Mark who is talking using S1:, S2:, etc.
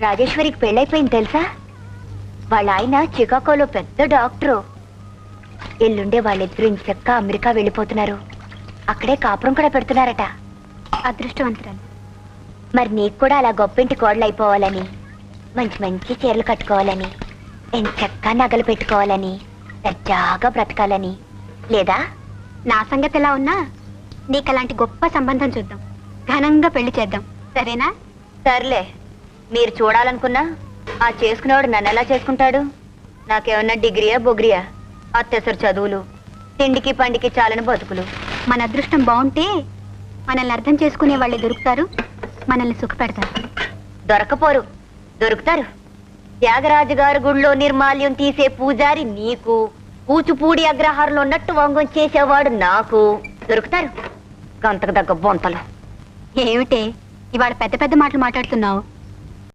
S1: రాజేశ్వరికి పెళ్ళైపోయింది తెలుసా? వాళ్ళ ఆయన చికాగోలో పెద్ద డాక్టరు. ఎల్లుండే వాళ్ళిద్దరూ ఇంచక్క అమెరికా వెళ్ళిపోతున్నారు. అక్కడే కాపురం కూడా పెడుతున్నారట.
S2: అదృష్టవంతురాలు.
S1: మరి నీకు కూడా అలా గొప్పింటి కోడలు అయిపోవాలని మంచి మంచి చీరలు కట్టుకోవాలని ఎంచక్క నగలు పెట్టుకోవాలని దర్జాగా బ్రతకాలని. లేదా?
S2: నా సంగతి ఎలా ఉన్నా నీకు అలాంటి గొప్ప సంబంధం చూద్దాం. ఘనంగా పెళ్ళి చేద్దాం. సరేనా?
S1: సర్లే. మీరు చూడాలనుకున్నా ఆ చేసుకునేవాడు నన్ను ఎలా చేసుకుంటాడు? నాకేమన్నా డిగ్రీయా బొగ్రియా? అత్యవసర చదువులు తిండికి పండికి చాలని బతుకులు.
S2: మన అదృష్టం బాగుంటే మనల్ని అర్థం చేసుకునే వాళ్ళే దొరుకుతారు మనల్ని సుఖపెడతారు.
S1: దొరకపోరు దొరుకుతారు. త్యాగరాజు గారి గుళ్ళో నిర్మాల్యం తీసే పూజారి నీకు కూచుపూడి అగ్రహారంలో ఉన్నట్టు వంగం చేసేవాడు నాకు. దొరుకుతారు. గంతకు దగ్గ బొంతలు.
S2: ఏమిటే? ఇవాళ పెద్ద పెద్ద మాటలు మాట్లాడుతున్నావు.